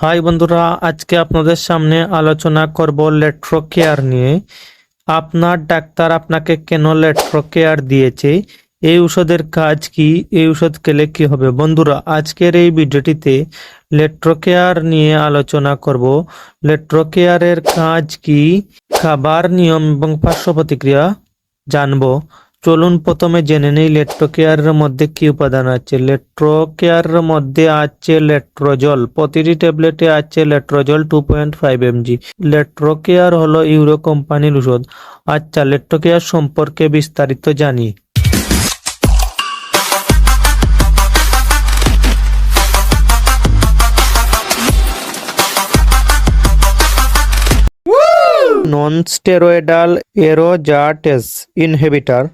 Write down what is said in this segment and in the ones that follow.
High বন্ধুরা, আজকে আপনাদের সামনে আলোচনা করব লেট্রো কেয়ার নিয়ে। আপনার ডাক্তার আপনাকে কেন লেট্রো কেয়ার দিয়েছে? এই ওষুধের কাজ কি? এই ওষুধ খেলে কি হবে? বন্ধুরা, আজকের এই ভিডিওটিতে লেট্রো কেয়ার নিয়ে আলোচনা করব। লেট্রো কেয়ারের কাজ কি? খাবার নিয়ম এবং পার্শ্ব প্রতিক্রিয়া জানব। চলুন প্রথমে জেনে নেই লেট্রোকেয়ারের মধ্যে কি উপাদান আছে। লেট্রোকেয়ারের মধ্যে আছে লেট্রোজল প্রতিটি ট্যাবলেটে আছে letrozole two point five mg Letrocare হলো ইউরো কোম্পানির ওষুধ আচ্ছা লেট্রোকেয়ার সম্পর্কে বিস্তারিত জানি। নন স্টেরয়েডাল এরোজাটেস ইনহিবিটর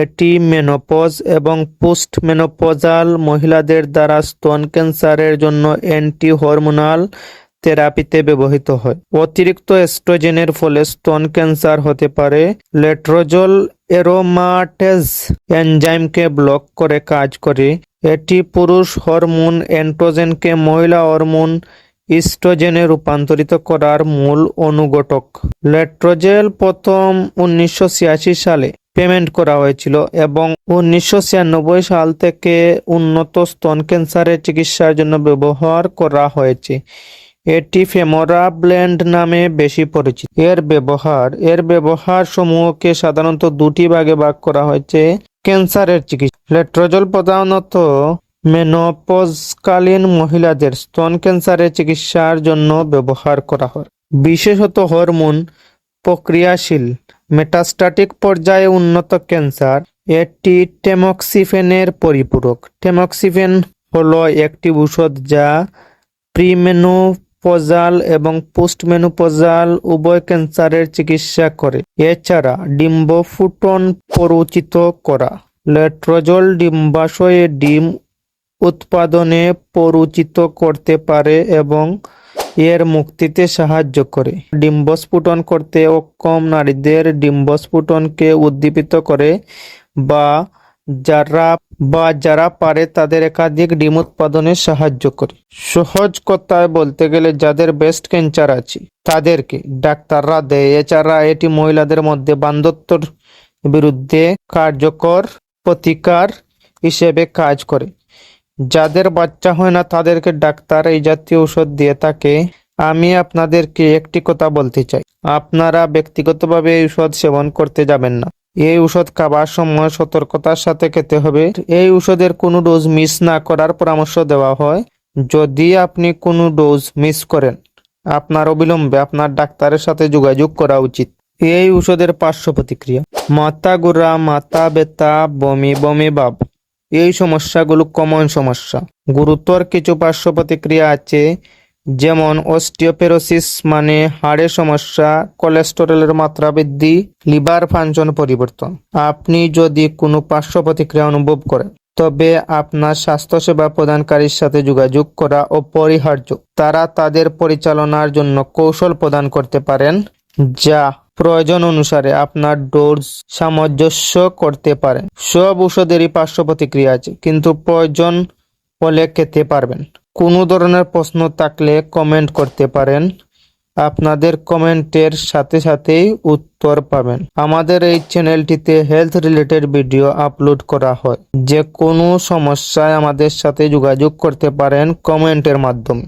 এটি মেনোপজ এবং পোস্ট মেনোপজাল মহিলাদের দ্বারা স্তন ক্যান্সারের জন্য অ্যান্টি হরমোনাল থেরাপিতে ব্যবহৃত হয়। অতিরিক্ত এস্ট্রোজেনের ফলে স্তন ক্যান্সার হতে পারে। লেট্রোজল এরোমাটেজ এনজাইমকে ব্লক করে কাজ করে। এটি পুরুষ হরমোন অ্যান্ট্রোজেনকে মহিলা হরমোন ইস্ট্রোজেনে রূপান্তরিত করার মূল অনুঘটক। লেট্রোজেল প্রথম উনিশশো ছিয়াশি সালে পেমেন্ট করা হয়েছিল এবং উনিশশো ছিয়ানব্বই সাল থেকে উন্নত স্তন ক্যান্সারের চিকিৎসার জন্য ব্যবহার করা হয়েছে। এটি ফেমোরা ব্লেন্ড নামে বেশি পরিচিত। এর ব্যবহার এর ব্যবহার সমূহকে সাধারণত দুটি ভাগে ভাগ করা হয়েছে, ক্যান্সারের চিকিৎসা। লেট্রোজল প্রধানত মেনোপজকালীন মহিলাদের স্তন ক্যান্সারের চিকিৎসার জন্য ব্যবহার করা হয়। বিশেষত হরমোন প্রক্রিয়াশীল মেটাস্ট্যাটিক পর্যায়ে উন্নত ক্যান্সার, এটি টেমক্সিফেনের পরিপূরক। টেমক্সিফেন হল একটি ঔষধ যা প্রিমেনোপজাল এবং পোস্টমেনোপজাল উভয় ক্যান্সারের চিকিৎসা করে। এছাড়া ডিম্বফুটন পরিচিত করা। লেট্রোজল ডিম্বাশয়ে ডিম উৎপাদনে পরিচিত করতে পারে এবং এর মুক্তিতে সাহায্য করে। ডিম্বস্ফুটন করতে অক্ষম নারীদের ডিম্বস্ফুটনকে উদ্দীপিত করে বা যারা বা যারা পারে তাদের একাধিক ডিম উৎপাদনে সাহায্য করে। সহজ কথায় বলতে গেলে যাদের ব্রেস্ট ক্যান্সার আছে, তাদেরকে ডাক্তাররা দেয়। এছাড়া এটি মহিলাদের মধ্যে বান্ধত্যর বিরুদ্ধে কার্যকর প্রতিকার হিসেবে কাজ করে। যাদের বাচ্চা হয় না, তাদেরকে ডাক্তার এই জাতীয় ঔষধ দিয়ে থাকে। আমি আপনাদেরকে একটি কথা বলতে চাই। আপনারা ব্যক্তিগতভাবে এই ঔষধ সেবন করতে যাবেন না। এই ঔষধ খাবার সময় সতর্কতার সাথে খেতে হবে। এই ঔষধের কোনো ডোজ মিস না করার পরামর্শ দেওয়া হয়। যদি আপনি কোনো ডোজ মিস করেন, আপনার অবিলম্বে আপনার ডাক্তারের সাথে যোগাযোগ করা উচিত। এই ঔষধের পার্শ্ব প্রতিক্রিয়া। মাথা ঘোরা মাথা ব্যথা বমি বমি ভাব এই সমস্যাগুলো কমন সমস্যা। গুরুতর কিছু পার্শ্ব প্রতিক্রিয়া আছে, যেমন অস্টিওপেরোসিস মানে হাড়ের সমস্যা কোলেস্টেরলের মাত্রা বৃদ্ধি, লিভার ফাংশন পরিবর্তন। আপনি যদি কোনো পার্শ্ব প্রতিক্রিয়া অনুভব করেন, তবে আপনার স্বাস্থ্যসেবা প্রদানকারীর সাথে যোগাযোগ করা অপরিহার্য। তারা তাদের পরিচালনার জন্য কৌশল প্রদান করতে পারেন, যা প্রয়োজন অনুসারে আপনার ডোজ সামঞ্জস্য করতে পারেন। সব ওষুধেরই পার্শ্ব প্রতিক্রিয়া আছে, কিন্তু প্রয়োজন হলে খেতে পারবেন। কোনো ধরনের প্রশ্ন থাকলে কমেন্ট করতে পারেন। আপনাদের কমেন্টের সাথে সাথেই উত্তর পাবেন। আমাদের এই চ্যানেলটিতে হেলথ রিলেটেড ভিডিও আপলোড করা হয়। যে কোনো সমস্যায় আমাদের সাথে যোগাযোগ করতে পারেন কমেন্টের মাধ্যমে।